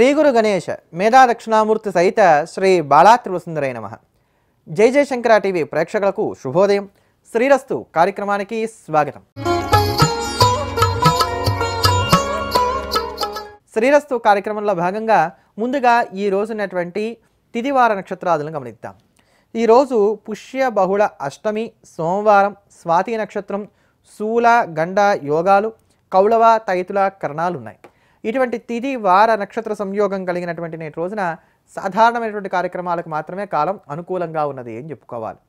శ్రీ గురు గణేష మేధా దక్షిణామూర్తి సహిత శ్రీ బాలాత్రివసుందరై నమ. జై జయశంకర టీవీ ప్రేక్షకులకు శుభోదయం. శ్రీరస్తు కార్యక్రమానికి స్వాగతం. శ్రీరస్తు కార్యక్రమంలో భాగంగా ముందుగా ఈ రోజునటువంటి తిదివార నక్షత్రాదులను గమనిద్దాం. ఈరోజు పుష్య బహుళ అష్టమి సోమవారం స్వాతి నక్షత్రం శూల గండ యోగాలు కౌళవ తైతుల కరణాలు ఉన్నాయి ఇటువంటి తిది వార నక్షత్ర సంయోగం కలిగినటువంటి నేటి రోజున సాధారణమైనటువంటి కార్యక్రమాలకు మాత్రమే కాలం అనుకూలంగా ఉన్నది అని చెప్పుకోవాలి.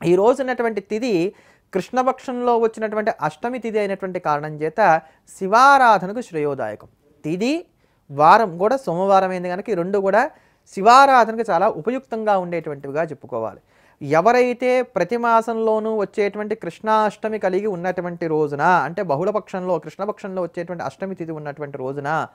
ఈ రోజు ఉన్నటువంటి తిథి కృష్ణపక్షంలో వచ్చినటువంటి అష్టమి తిథి అయినటువంటి కారణం చేత శివారాధనకు శ్రేయోదాయకం. తిథి వారం కూడా సోమవారం అయింది కనుక ఈ రెండు కూడా శివారాధనకు చాలా ఉపయుక్తంగా ఉండేటువంటివిగా చెప్పుకోవాలి. ఎవరైతే ప్రతి మాసంలోనూ వచ్చేటువంటి కృష్ణాష్టమి కలిగి ఉన్నటువంటి రోజున అంటే బహుళపక్షంలో కృష్ణపక్షంలో వచ్చేటువంటి అష్టమి తిథి ఉన్నటువంటి రోజున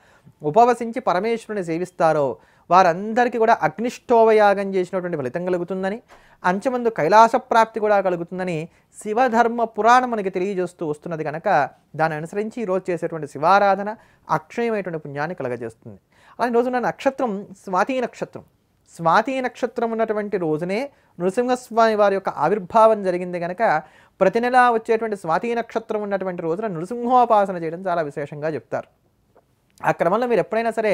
ఉపవసించి పరమేశ్వరుని సేవిస్తారో వారందరికీ కూడా అగ్నిష్టోవయాగం చేసినటువంటి ఫలితం కలుగుతుందని అంచమందు కైలాస ప్రాప్తి కూడా కలుగుతుందని శివధర్మ పురాణం మనకి తెలియజేస్తూ వస్తున్నది కనుక దాన్ని అనుసరించి ఈరోజు చేసేటువంటి శివారాధన అక్షయమైనటువంటి పుణ్యాన్ని కలగజేస్తుంది. అలాగే ఈ రోజున నక్షత్రం స్వాతి నక్షత్రం. స్వాతి నక్షత్రం ఉన్నటువంటి రోజునే నృసింహస్వామి వారి యొక్క ఆవిర్భావం జరిగింది కనుక ప్రతి నెలా వచ్చేటువంటి స్వాతి నక్షత్రం ఉన్నటువంటి రోజున నృసింహోపాసన చేయడం చాలా విశేషంగా చెప్తారు. ఆ క్రమంలో మీరు ఎప్పుడైనా సరే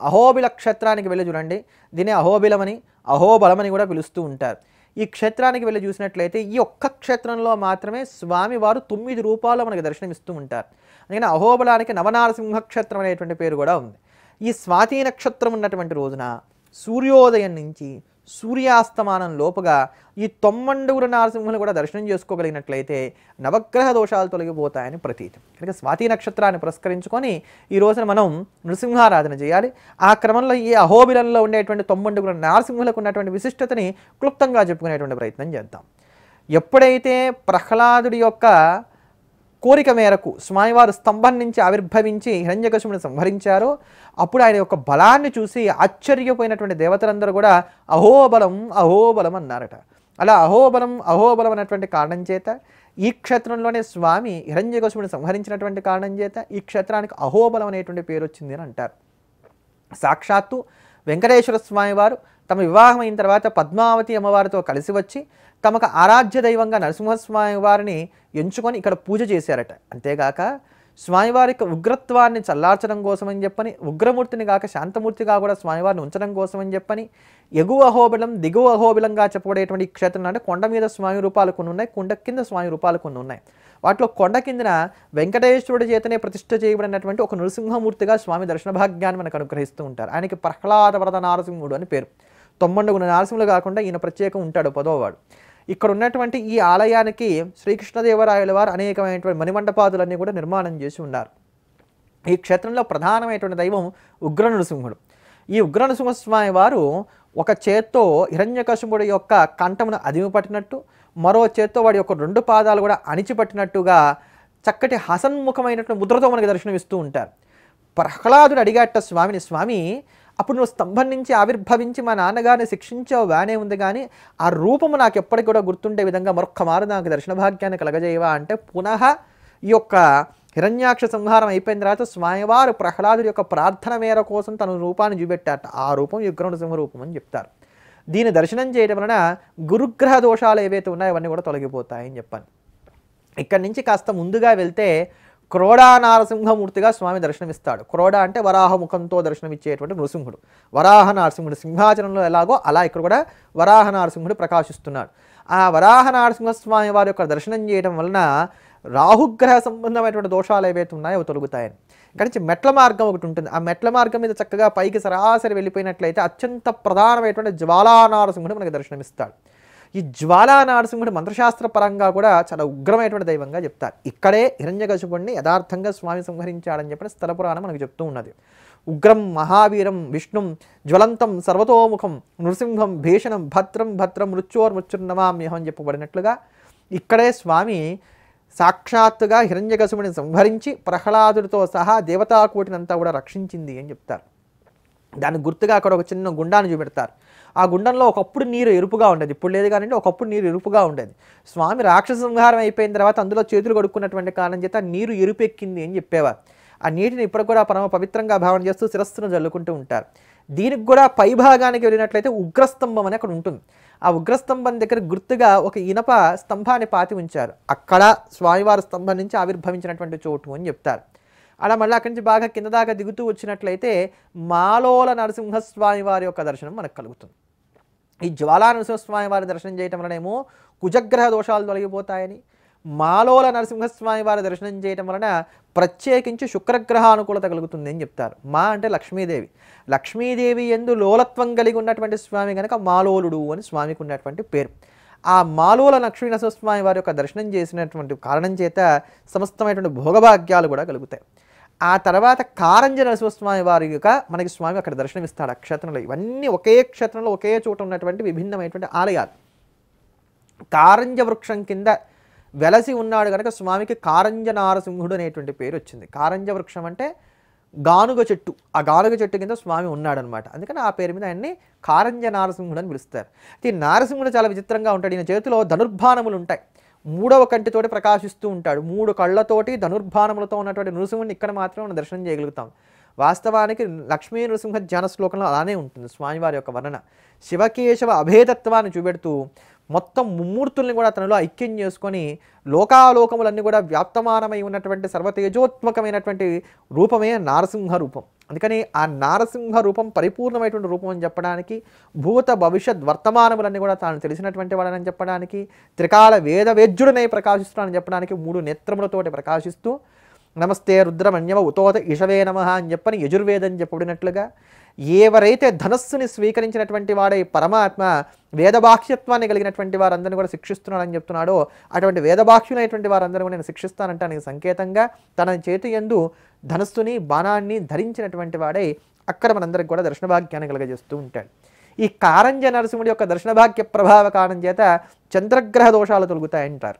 అహోబిల క్షేత్రానికి వెళ్ళి చూడండి. దీన్ని అహోబిలమని అహోబలమని కూడా పిలుస్తూ ఉంటారు. ఈ క్షేత్రానికి వెళ్ళి చూసినట్లయితే ఈ ఒక్క క్షేత్రంలో మాత్రమే స్వామివారు తొమ్మిది రూపాల్లో మనకి దర్శనమిస్తూ ఉంటారు. అందుకని అహోబలానికి నవనారసింహ క్షేత్రం అనేటువంటి పేరు కూడా ఉంది. ఈ స్వాతి నక్షత్రం ఉన్నటువంటి రోజున సూర్యోదయం నుంచి సూర్యాస్తమానం లోపుగా ఈ తొమ్మండుగురు నరసింహులు కూడా దర్శనం చేసుకోగలిగినట్లయితే నవగ్రహ దోషాలు తొలగిపోతాయని ప్రతీతి. కనుక స్వాతి నక్షత్రాన్ని పురస్కరించుకొని ఈ రోజున మనం నృసింహారాధన చేయాలి. ఆ క్రమంలో ఈ అహోబిలంలో ఉండేటువంటి తొమ్మండుగురు నారసింహులకు ఉన్నటువంటి విశిష్టతని క్లుప్తంగా చెప్పుకునేటువంటి ప్రయత్నం చేద్దాం. ఎప్పుడైతే ప్రహ్లాదుడి యొక్క కోరిక మేరకు స్వామివారు స్తంభం నుంచి ఆవిర్భవించి హిరణ్యకశుముని సంహరించారో అప్పుడు ఆయన యొక్క బలాన్ని చూసి ఆశ్చర్యపోయినటువంటి దేవతలందరూ కూడా అహోబలం అహోబలం అన్నారట. అలా అహోబలం అహోబలం అన్నటువంటి కారణం చేత ఈ క్షేత్రంలోనే స్వామి హిరణ్యకశుముని సంహరించినటువంటి కారణం చేత ఈ క్షేత్రానికి అహోబలం అనేటువంటి పేరు వచ్చింది అని అంటారు. సాక్షాత్తు వెంకటేశ్వర స్వామి వారు తమ వివాహం అయిన తర్వాత పద్మావతి అమ్మవారితో కలిసి వచ్చి తమకు ఆరాధ్య దైవంగా నరసింహస్వామి వారిని ఎంచుకొని ఇక్కడ పూజ చేశారట. అంతేగాక స్వామివారి యొక్క ఉగ్రత్వాన్ని చల్లార్చడం కోసమని చెప్పని ఉగ్రమూర్తిని కాక శాంతమూర్తిగా కూడా స్వామివారిని ఉంచడం కోసమని చెప్పని ఎగువ అహోబిలం దిగువ అహోబిలంగా చెప్పబడేటువంటి క్షేత్రం అంటే కొండ మీద స్వామి రూపాలు కొన్ని ఉన్నాయి కొండ కింద స్వామి రూపాలు కొన్ని ఉన్నాయి. వాటిలో కొండ కిందన వెంకటేశ్వరుడి చేతనే ప్రతిష్ట చేయబడినటువంటి ఒక నృసింహమూర్తిగా స్వామి దర్శన భాగ్యాన్ని మనకు అనుగ్రహిస్తూ ఉంటారు. ఆయనకి ప్రహ్లాద వరద నారసింహుడు అని పేరు. తొమ్మండుగున నారసింహులు కాకుండా ఈయన ప్రత్యేకం ఉంటాడు పదోవాడు. ఇక్కడ ఉన్నటువంటి ఈ ఆలయానికి శ్రీకృష్ణదేవరాయల వారు అనేకమైనటువంటి మణిమండపాదులన్నీ కూడా నిర్మాణం చేసి ఉన్నారు. ఈ క్షేత్రంలో ప్రధానమైనటువంటి దైవం ఉగ్ర నృసింహుడు ఈ ఉగ్ర నృసింహస్వామి వారు ఒక చేత్తో హిరణ్యకశుముడి యొక్క కంఠమును అదిమి పట్టినట్టు మరో చేత్తో వాడి యొక్క రెండు పాదాలు కూడా అణిచిపట్టినట్టుగా చక్కటి హసన్ముఖమైనటువంటి ముద్రతో మనకి దర్శనమిస్తూ ఉంటారు. ప్రహ్లాదుడు అడిగాట స్వామిని స్వామి అప్పుడు నువ్వు స్తంభం నుంచి ఆవిర్భవించి మా నాన్నగారిని శిక్షించావు బాగానే ఉంది కానీ ఆ రూపము నాకు ఎప్పటికి కూడా గుర్తుండే విధంగా మరొక్క మారు నాకు దర్శన భాగ్యాన్ని కలగజేయవా అంటే పునః ఈ యొక్క హిరణ్యాక్ష సంహారం అయిపోయిన తర్వాత స్వామివారు ప్రహ్లాదుడి యొక్క ప్రార్థన మేర కోసం తన రూపాన్ని చూపెట్టాట ఆ రూపం యుగ్ర సింహ రూపం అని చెప్తారు. దీని దర్శనం చేయడం వలన గురుగ్రహ దోషాలు ఏవైతే ఉన్నాయో అవన్నీ కూడా తొలగిపోతాయని చెప్పాను ఇక్కడి నుంచి కాస్త ముందుగా వెళ్తే క్రోడా నారసింహమూర్తిగా స్వామి దర్శనమిస్తాడు. క్రోడ అంటే వరాహ ముఖంతో దర్శనమిచ్చేటువంటి నృసింహుడు. వరాహ నారసింహుడు సింహాచలంలో ఎలాగో అలా ఇక్కడ కూడా వరాహ నారసింహుడు ప్రకాశిస్తున్నాడు. ఆ వరాహ నారసింహస్వామి వారి యొక్క దర్శనం చేయడం వలన రాహుగ్రహ సంబంధమైనటువంటి దోషాలు ఏవైతే ఉన్నాయో అవి తొలగుతాయని. ఇక్కడి నుంచి మెట్ల మార్గం ఒకటి ఉంటుంది. ఆ మెట్ల మార్గం మీద చక్కగా పైకి సరాసరి వెళ్ళిపోయినట్లయితే అత్యంత ప్రధానమైనటువంటి జ్వాలా నారసింహుడు మనకి దర్శనమిస్తాడు. ఈ జ్వాలా నారసింహుడు మంత్రశాస్త్ర పరంగా కూడా చాలా ఉగ్రమైనటువంటి దైవంగా చెప్తారు. ఇక్కడే హిరణ్యకశిపుడిని యథార్థంగా స్వామి సంహరించాడని చెప్పిన స్థల పురాణం మనకు చెప్తూ ఉన్నది. ఉగ్రం మహావీరం విష్ణుం జ్వలంతం సర్వతోముఖం నృసింహం భీషణం భద్రం భద్రం మృత్యోర్మృత్యుర్నమామ్యహం అని చెప్పబడినట్లుగా ఇక్కడే స్వామి సాక్షాత్తుగా హిరణ్యకశిపుడిని సంహరించి ప్రహ్లాదుడితో సహా దేవతాకోటినంతా కూడా రక్షించింది అని చెప్తారు. దాని గుర్తుగా అక్కడ ఒక చిన్న గుండాన్ని చూపెడతారు. ఆ గుండంలో ఒకప్పుడు నీరు ఎరుపుగా ఉండేది. ఇప్పుడు లేదు కానీ ఒకప్పుడు నీరు ఎరుపుగా ఉండేది. స్వామి రాక్షస సంహారం అయిపోయిన తర్వాత అందులో చేతులు కడుక్కున్నటువంటి కారణం చేత నీరు ఎరుపెక్కింది అని చెప్పేవారు. ఆ నీటిని ఇప్పుడు కూడా పరమ పవిత్రంగా భావన చేస్తూ శిరస్సును జల్లుకుంటూ ఉంటారు. దీనికి కూడా పై భాగానికి వెళ్ళినట్లయితే ఉగ్రస్తంభం అని అక్కడ ఉంటుంది. ఆ ఉగ్రస్తంభం దగ్గర గుర్తుగా ఒక ఇనప స్తంభాన్ని పాతి ఉంచారు. అక్కడ స్వామివారి స్తంభం నుంచి ఆవిర్భవించినటువంటి చోటు అని చెప్తారు. అలా మళ్ళీ అక్కడి నుంచి బాగా కింద దాకా దిగుతూ వచ్చినట్లయితే మాలోల నరసింహస్వామి వారి యొక్క దర్శనం మనకు కలుగుతుంది. ఈ జ్వాలా నరసింహస్వామి వారి దర్శనం చేయటం వలనేమో కుజగ్రహ దోషాలు తొలగిపోతాయని మాలోల నరసింహస్వామి వారి దర్శనం చేయటం వలన ప్రత్యేకించి శుక్రగ్రహ అనుకూలత కలుగుతుంది అని చెప్తారు. మా అంటే లక్ష్మీదేవి. లక్ష్మీదేవి ఎందు లోలత్వం కలిగి ఉన్నటువంటి స్వామి కనుక మాలోలుడు అని స్వామికి ఉన్నటువంటి పేరు. ఆ మాలోల లక్ష్మీ నరసింహస్వామి వారి యొక్క దర్శనం చేసినటువంటి కారణం చేత సమస్తమైనటువంటి భోగభాగ్యాలు కూడా కలుగుతాయి. ఆ తర్వాత కారంజ నరసింహస్వామి వారి యొక్క మనకి స్వామి అక్కడ దర్శనమిస్తాడు. ఆ క్షేత్రంలో ఇవన్నీ ఒకే క్షేత్రంలో ఒకే చోట ఉన్నటువంటి విభిన్నమైనటువంటి ఆలయాలు. కారంజ వృక్షం కింద వెలసి ఉన్నాడు కనుక స్వామికి కారంజ నారసింహుడు అనేటువంటి పేరు వచ్చింది. కారంజ వృక్షం అంటే గానుగ చెట్టు. ఆ గానుగ చెట్టు కింద స్వామి ఉన్నాడనమాట. అందుకని ఆ పేరు మీద ఆయన్ని కారంజ నారసింహుడు అని పిలుస్తారు. ఈ నారసింహుడు చాలా విచిత్రంగా ఉంటాడు. ఈయన చేతిలో ధనుర్బాణములు ఉంటాయి. మూడవ కంటితోటి ప్రకాశిస్తూ ఉంటాడు. మూడు కళ్ళతోటి ధనుర్భానములతో ఉన్నటువంటి నృసింహుని ఇక్కడ మాత్రం మనం దర్శనం చేయగలుగుతాం. వాస్తవానికి లక్ష్మీ నృసింహ ధ్యాన శ్లోకంలో అలానే ఉంటుంది స్వామివారి యొక్క వర్ణన. శివకేశవ అభేదత్వాన్ని చూపెడుతూ మొత్తం ముమ్మూర్తుల్ని కూడా తనలో ఐక్యం చేసుకొని లోకాలోకములన్నీ కూడా వ్యాప్తమానమై ఉన్నటువంటి సర్వతేజోత్మకమైనటువంటి రూపమే నారసింహ రూపం. అందుకని ఆ నారసింహ రూపం పరిపూర్ణమైనటువంటి రూపం అని చెప్పడానికి భూత భవిష్యత్ వర్తమానములన్నీ కూడా తాను తెలిసినటువంటి వాడని చెప్పడానికి త్రికాల వేదవేద్యుడనై ప్రకాశిస్తున్నానని చెప్పడానికి మూడు నేత్రములతోటి ప్రకాశిస్తూ నమస్తే రుద్రమన్యవ ఉతోత ఇషవే నమ అని చెప్పని యజుర్వేదం చెప్పబడినట్లుగా ఎవరైతే ధనస్సుని స్వీకరించినటువంటి వాడే పరమాత్మ వేదబాక్ష్యత్వాన్ని కలిగినటువంటి వారందరినీ కూడా శిక్షిస్తున్నాడని చెప్తున్నాడో అటువంటి వేదబాక్ష్యులైనటువంటి వారందరూ కూడా నేను శిక్షిస్తానంటానికి సంకేతంగా తన చేతి ఎందు ధనస్సుని బాణాన్ని ధరించినటువంటి వాడై అక్కడ మనందరికి కూడా దర్శన భాగ్యాన్ని కలగజేస్తూ ఉంటాడు. ఈ కారంజ నరసింహుడి యొక్క దర్శన భాగ్య ప్రభావ కారణం చేత చంద్రగ్రహ దోషాలు తొలుగుతాయంటారు.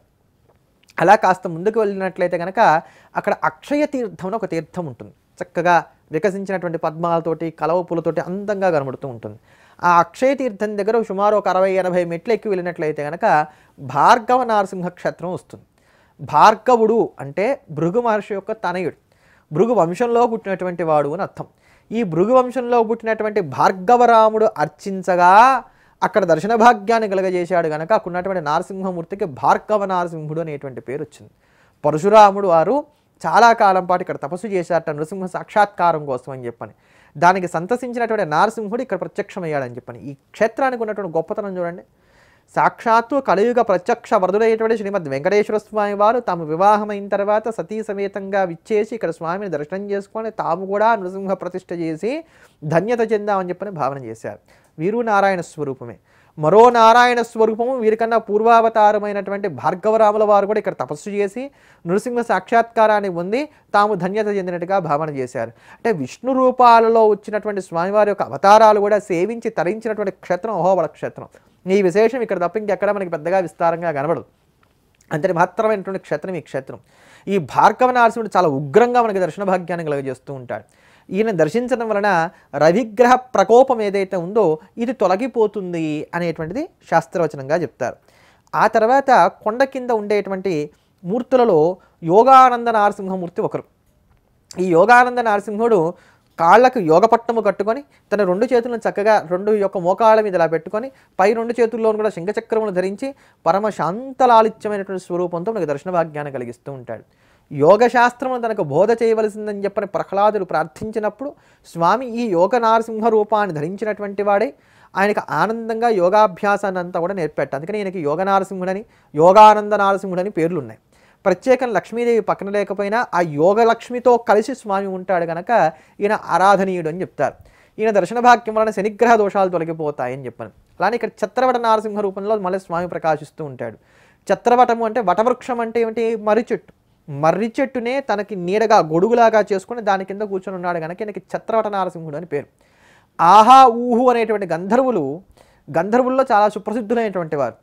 అలా కాస్త ముందుకు వెళ్ళినట్లయితే కనుక అక్కడ అక్షయ తీర్థం అని ఒక తీర్థం ఉంటుంది. చక్కగా వికసించినటువంటి పద్మాలతోటి కలవ పూలతోటి అందంగా కనబడుతూ ఉంటుంది. ఆ అక్షయ తీర్థం దగ్గర సుమారు ఒక అరవై ఎనభై మెట్లు ఎక్కి వెళ్ళినట్లయితే కనుక భార్గవ నరసింహ క్షేత్రం వస్తుంది. భార్గవుడు అంటే భృగు మహర్షి యొక్క తనయుడు. భృగు వంశంలో పుట్టినటువంటి వాడు అని అర్థం. ఈ భృగు వంశంలో పుట్టినటువంటి భార్గవరాముడు అర్చించగా అక్కడ దర్శన భాగ్యాన్ని కలగజేశాడు కనుక అక్కడ ఉన్నటువంటి నారసింహమూర్తికి భార్గవ నారసింహుడు అనేటువంటి పేరు వచ్చింది. పరశురాముడు వారు చాలా కాలం పాటు ఇక్కడ తపస్సు చేశారట నృసింహ సాక్షాత్కారం కోసం అని చెప్పని. దానికి సంతసించినటువంటి నారసింహుడు ఇక్కడ ప్రత్యక్షమయ్యాడని చెప్పని. ఈ క్షేత్రానికి ఉన్నటువంటి గొప్పతనం చూడండి. సాక్షాత్తు కలియుగ ప్రత్యక్ష వరదుడైనటువంటి శ్రీమద్ వెంకటేశ్వర స్వామి వారు తాము వివాహమైన తర్వాత సతీ సమేతంగా విచ్చేసి ఇక్కడ స్వామిని దర్శనం చేసుకొని తాము కూడా నృసింహ ప్రతిష్ట చేసి ధన్యత చెందామని చెప్పని భావన చేశారు. వీరు నారాయణ స్వరూపమే. మరో నారాయణ స్వరూపము వీరికన్నా పూర్వావతారమైనటువంటి భార్గవరాముల వారు కూడా ఇక్కడ తపస్సు చేసి నృసింహ సాక్షాత్కారాన్ని పొంది తాము ధన్యత చెందినట్టుగా భావన చేశారు. అంటే విష్ణు రూపాలలో వచ్చినటువంటి స్వామివారి యొక్క అవతారాలు కూడా సేవించి తరించినటువంటి క్షేత్రం అహోబల క్షేత్రం. ఈ విశేషం ఇక్కడ తప్ప ఇంకెక్కడ మనకి పెద్దగా విస్తారంగా కనబడదు. అంతటి మాత్రమైనటువంటి క్షేత్రం ఈ క్షేత్రం. ఈ భార్గవ నరసింహుడు చాలా ఉగ్రంగా మనకి దర్శన భాగ్యాన్ని కలుగజేస్తూ ఉంటాడు. ఈయన దర్శించడం వలన రవిగ్రహ ప్రకోపం ఏదైతే ఉందో ఇది తొలగిపోతుంది అనేటువంటిది శాస్త్రవచనంగా చెప్తారు. ఆ తర్వాత కొండ కింద ఉండేటువంటి మూర్తులలో యోగానంద నరసింహమూర్తి ఒకరు. ఈ యోగానంద నారసింహుడు కాళ్ళకు యోగపట్టము కట్టుకొని తన రెండు చేతులను చక్కగా రెండు యొక్క మోకాళ్ళ మీద ఇలా పెట్టుకొని పై రెండు చేతుల్లోనూ కూడా శంఖచక్రములు ధరించి పరమ శాంతలాలిత్యమైనటువంటి స్వరూపంతో మనకు దర్శన భాగ్యాన్ని కలిగిస్తూ ఉంటాడు. యోగశాస్త్రము తనకు బోధ చేయవలసిందని చెప్పని ప్రహ్లాదులు ప్రార్థించినప్పుడు స్వామి ఈ యోగ నారసింహ రూపాన్ని ధరించినటువంటి వాడే. ఆయనకు ఆనందంగా యోగాభ్యాసాన్ని అంతా కూడా నేర్పెట్ట అందుకని ఈయనకి యోగ నారసింహుడని యోగానంద నారసింహుడని పేర్లు ఉన్నాయి ప్రత్యేకం లక్ష్మీదేవి పక్కన లేకపోయినా ఆ యోగ లక్ష్మితో కలిసి స్వామి ఉంటాడు కనుక ఈయన ఆరాధనీయుడు అని చెప్తారు. ఈయన దర్శన భాగ్యం వలన శనిగ్రహ దోషాలు తొలగిపోతాయని చెప్పాను. అలానే ఇక్కడ చత్రవట నారసింహ రూపంలో మళ్ళీ స్వామి ప్రకాశిస్తూ ఉంటాడు. చత్రవటము అంటే వటవృక్షం అంటే ఏమిటి? మర్రి చెట్టు. మర్రి చెట్టునే తనకి నీడగా గొడుగులాగా చేసుకుని దాని కింద కూర్చొని ఉన్నాడు కనుక ఈయనకి చత్రవట నారసింహుడు అని పేరు. ఆహా ఊహు అనేటువంటి గంధర్వులు గంధర్వుల్లో చాలా సుప్రసిద్ధులైనటువంటి వారు.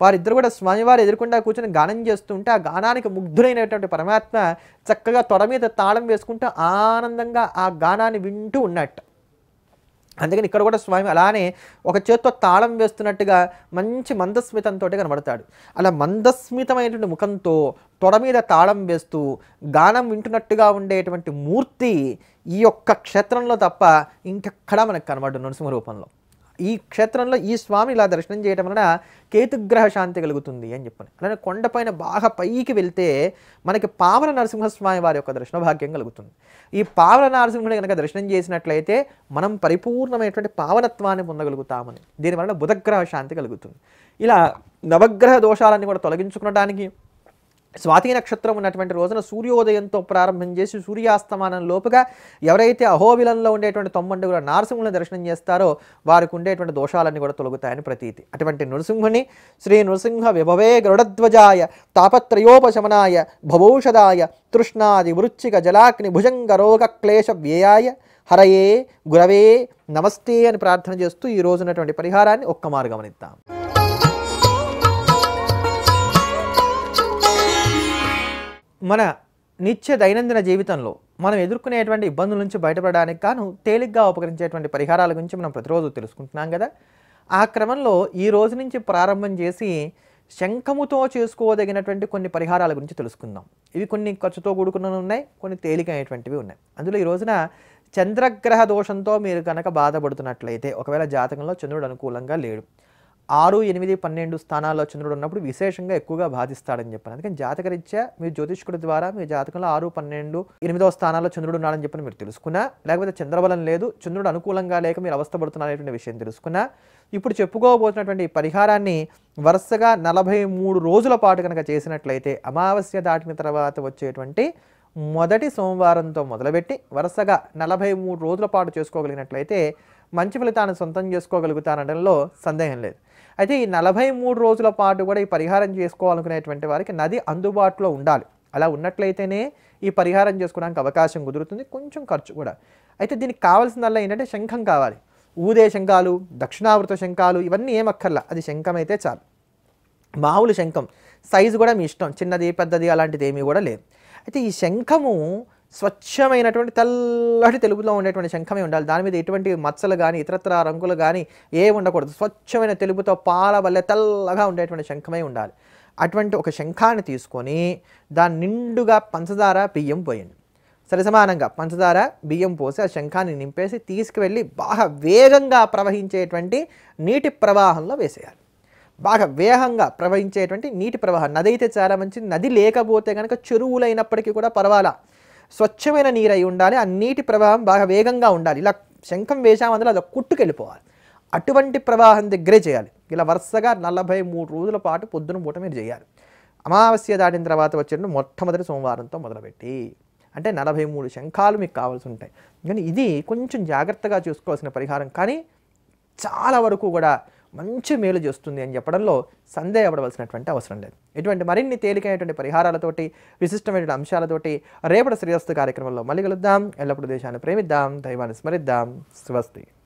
వారిద్దరు కూడా స్వామివారు ఎదురుకుండా కూర్చొని గానం చేస్తుంటే ఆ గానానికి ముగ్ధులైనటువంటి పరమాత్మ చక్కగా తొడ మీద తాళం వేసుకుంటూ ఆనందంగా ఆ గానాన్ని వింటూ ఉన్నట్టు. అందుకని ఇక్కడ కూడా స్వామి అలానే ఒక చేత్తో తాళం వేస్తున్నట్టుగా మంచి మందస్మితంతో కనబడతాడు. అలా మందస్మితమైనటువంటి ముఖంతో తొడ మీద తాళం వేస్తూ గానం వింటున్నట్టుగా ఉండేటువంటి మూర్తి ఈ యొక్క క్షేత్రంలో తప్ప ఇంకెక్కడా మనకు కనబడు నరసింహ రూపంలో. ఈ క్షేత్రంలో ఈ స్వామి ఇలా దర్శనం చేయడం వలన కేతుగ్రహ శాంతి కలుగుతుంది అని చెప్పాను. అలానే కొండపైన బాగా పైకి వెళ్తే మనకి పావన నరసింహస్వామి వారి యొక్క దర్శన భాగ్యం కలుగుతుంది. ఈ పావన నరసింహుని కనుక దర్శనం చేసినట్లయితే మనం పరిపూర్ణమైనటువంటి పావనత్వాన్ని పొందగలుగుతామని. దీనివలన బుధగ్రహ శాంతి కలుగుతుంది. ఇలా నవగ్రహ దోషాలన్నీ కూడా తొలగించుకోవడానికి స్వాతి నక్షత్రం ఉన్నటువంటి రోజున సూర్యోదయంతో ప్రారంభం చేసి సూర్యాస్తమానం లోపుగా ఎవరైతే అహోబిలంలో ఉండేటువంటి తొమ్మండుగుల నారసింహుని దర్శనం చేస్తారో వారికి ఉండేటువంటి దోషాలన్నీ కూడా తొలగుతాయని ప్రతీతి. అటువంటి నృసింహుని శ్రీ నృసింహ విభవే గరుడధ్వజాయ తాపత్రయోపశమనాయ భవౌషధాయ తృష్ణాది వృచ్చిక జలాగ్ని భుజంగ రోగ క్లేశ వ్యయాయ హరయే గురవే నమస్తే అని ప్రార్థన చేస్తూ ఈ రోజునటువంటి పరిహారాన్ని ఒక్క మార్గమనిద్దాం మన నిత్య దైనందిన జీవితంలో మనం ఎదుర్కొనేటువంటి ఇబ్బందుల నుంచి బయటపడడానికి గాను తేలిగ్గా ఉపకరించేటువంటి పరిహారాల గురించి మనం ప్రతిరోజు తెలుసుకుంటున్నాం కదా. ఆ క్రమంలో ఈ రోజు నుంచి ప్రారంభం చేసి శంఖముతో చేసుకోదగినటువంటి కొన్ని పరిహారాల గురించి తెలుసుకుందాం. ఇవి కొన్ని ఖర్చుతో కూడుకున్నవి ఉన్నాయి కొన్ని తేలికైనటువంటివి ఉన్నాయి. అందులో ఈ రోజున చంద్రగ్రహ దోషంతో మీరు కనుక బాధపడుతున్నట్లయితే ఒకవేళ జాతకంలో చంద్రుడు అనుకూలంగా లేడు. ఆరు ఎనిమిది పన్నెండు స్థానాల్లో చంద్రుడు ఉన్నప్పుడు విశేషంగా ఎక్కువగా బాధిస్తాడని చెప్పాను. అందుకని జాతకరీత్యా మీ జ్యోతిష్కుడి ద్వారా మీ జాతకంలో ఆరు పన్నెండు ఎనిమిదవ స్థానాల్లో చంద్రుడు ఉన్నాడని చెప్పని మీరు తెలుసుకున్నా లేకపోతే చంద్రబలం లేదు చంద్రుడు అనుకూలంగా లేక మీరు అవస్థపడుతున్నారనేటువంటి విషయం తెలుసుకున్నా ఇప్పుడు చెప్పుకోబోతున్నటువంటి పరిహారాన్ని వరుసగా నలభై మూడు రోజుల పాటు కనుక చేసినట్లయితే అమావాస్య దాటిన తర్వాత వచ్చేటువంటి మొదటి సోమవారంతో మొదలుపెట్టి వరుసగా నలభై మూడు రోజుల పాటు చేసుకోగలిగినట్లయితే మంచి ఫలితాన్ని సొంతం చేసుకోగలుగుతానడంలో సందేహం లేదు. అయితే ఈ నలభై మూడు రోజుల పాటు కూడా ఈ పరిహారం చేసుకోవాలనుకునేటువంటి వారికి నది అందుబాటులో ఉండాలి. అలా ఉన్నట్లయితేనే ఈ పరిహారం చేసుకోవడానికి అవకాశం కుదురుతుంది కొంచెం ఖర్చు కూడా. అయితే దీనికి కావాల్సిందల్లా ఏంటంటే శంఖం కావాలి. ఊదే శంఖాలు దక్షిణావృత శంఖాలు ఇవన్నీ ఏమక్కర్లా అది శంఖం అయితే చాలు. మామూలు శంఖం. సైజు కూడా మీ ఇష్టం. చిన్నది పెద్దది అలాంటిది ఏమీ కూడా లేదు. అయితే ఈ శంఖము స్వచ్ఛమైనటువంటి తెల్లటి తెలుపులో ఉండేటువంటి శంఖమే ఉండాలి. దాని మీద ఎటువంటి మచ్చలు కానీ ఇతరత్ర రంగులు కానీ ఏ ఉండకూడదు. స్వచ్ఛమైన తెలుపుతో పాల వల్లే తెల్లగా ఉండేటువంటి శంఖమే ఉండాలి. అటువంటి ఒక శంఖాన్ని తీసుకొని దాని నిండుగా పంచదార బియ్యం పోయండి. సరి సమానంగా పంచదార బియ్యం పోసి ఆ శంఖాన్ని నింపేసి తీసుకువెళ్ళి బాగా వేగంగా ప్రవహించేటువంటి నీటి ప్రవాహంలో వేసేయాలి. బాగా వేగంగా ప్రవహించేటువంటి నీటి ప్రవాహం నది అయితే చాలా మంచిది. నది లేకపోతే కనుక చెరువులైనప్పటికీ కూడా పర్వాలా. స్వచ్ఛమైన నీరు అయి ఉండాలి ఆ నీటి ప్రవాహం బాగా వేగంగా ఉండాలి. ఇలా శంఖం వేశామందులో అది కుట్టుకెళ్ళిపోవాలి. అటువంటి ప్రవాహం దగ్గరే చేయాలి. ఇలా వరుసగా నలభై మూడు రోజుల పాటు పొద్దున పూట మీరు చేయాలి. అమావాస్య దాటిన తర్వాత వచ్చేటప్పుడు మొట్టమొదటి సోమవారంతో మొదలుపెట్టి అంటే నలభై మూడు శంఖాలు మీకు కావాల్సి ఉంటాయి. కానీ ఇది కొంచెం జాగ్రత్తగా చూసుకోవాల్సిన పరిహారం. కానీ చాలా వరకు కూడా మంచి మేలు చేస్తుంది అని చెప్పడంలో సందేహపడవలసినటువంటి అవసరం లేదు. ఇటువంటి మరిన్ని తేలికైనటువంటి పరిహారాలతోటి విశిష్టమైనటువంటి అంశాలతోటి రేపటి శ్రేయస్సు కార్యక్రమంలో మళ్ళీ కలుద్దాం. ఎల్లప్పుడూ దేశాన్ని ప్రేమిద్దాం దైవాన్ని స్మరిద్దాం. స్వస్తి.